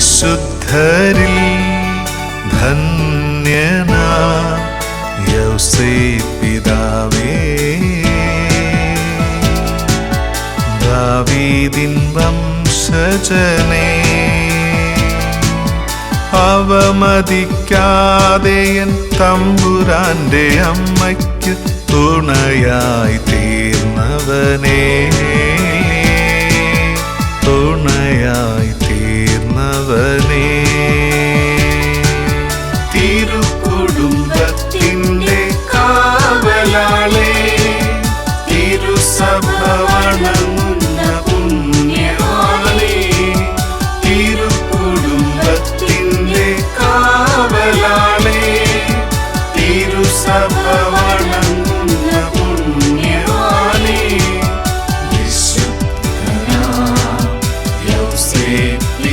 വിശുദ്ധരിൽ ധന്യന യൗസേ പിതാവേ ദാവീദിൻ വംശജനേ അവമതിക്കാതെയൻ തമ്പുരാന്റെ അമ്മയ്ക്ക് തുണയായി തീർന്നവനേ. തിരുസഭ വണങ്ങുന്ന പുണ്യവാളേ തിരുക്കുടുംബത്തിന്റെ കാവലാളേ. തിരുസഭ വണങ്ങുന്ന പുണ്യവാളേ വിശുദ്ധനാം യൗസേപ്പ്